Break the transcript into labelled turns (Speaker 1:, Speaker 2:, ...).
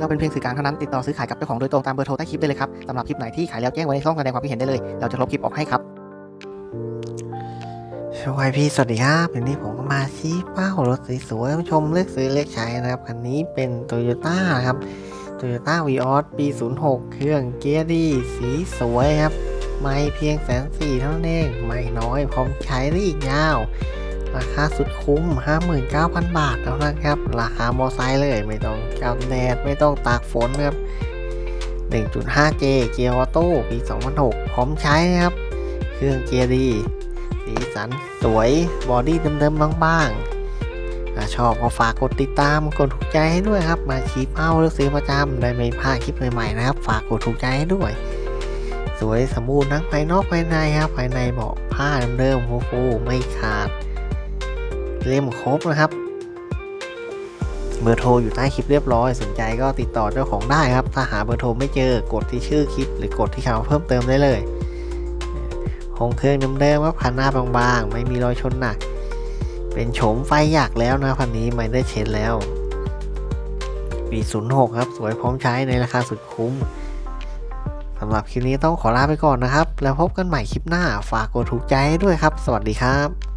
Speaker 1: เราเป็นเพียงสื่อกลางเท่านั้นติดต่อซื้อขายกับเจ้าของโดยตรงตามเบอร์โทรใต้คลิปได้เลยครับสำหรับคลิปไหนที่ขายแล้วแจ้งไว้ในช่องแสดงความคิดเห็นได้เลย เราจะลบคลิปออกให้ครับ
Speaker 2: สวัสดีสวัสดีครับวันนี้ผมก็มาชี้เป้ารถสวยๆชมเลือกซื้อเลือกใช้นะครับคันนี้เป็น t o y ยต้าครับ t o y ยต้าวีออสปี 06 เครื่องเกียร์ดีสีสวยครับ ไม่เพียงแสนสี่เท่านั้นเอง ไม่น้อยพร้อมใช้ได้อีกยาว ราคาสุดคุ้ม 59,000 บาทเท่านั้นครับ ราคามอไซค์เลยไม่ต้องกันแดดไม่ต้องตากฝนครับ 1.5J เกียร์ออโต้ปี 2006 พร้อมใช้นะครับ เครื่องเกียร์ดี สีสันสวย บอดี้เดิมๆบ้างๆชอบก็ฝากกดติดตาม กดถูกใจให้ด้วยครับ มาชี้เป้าเลือกซื้อประจำได้ไม่พลาดคลิปใหม่ๆนะครับ ฝากกดถูกใจให้ด้วยสวยสมบูรณ์ทั้งภายนอกภายในครับภายในเบาะผ้าเดิมๆฟูๆไม่ขาด เล่มครบนะครับ เบอร์โทรอยู่ใต้คลิปเรียบร้อย สนใจก็ติดต่อเจ้าของได้ครับ ถ้าหาเบอร์โทรไม่เจอกดที่ชื่อคลิป หรือกดที่คำเพิ่มเติมได้เลยโคงเครื่องเดิมๆครับคันหน้าบางๆ ไม่มีรอยชนหนัก เป็นโฉมไฟหยักแล้วนะคันนี้ไม่ได้เช็ดแล้วปี06 ครับ สวยพร้อมใช้ในราคาสุดคุ้มสำหรับคลิปนี้ต้องขอลาไปก่อนนะครับ แล้วพบกันใหม่คลิปหน้า ฝากกดถูกใจด้วยครับ สวัสดีครับ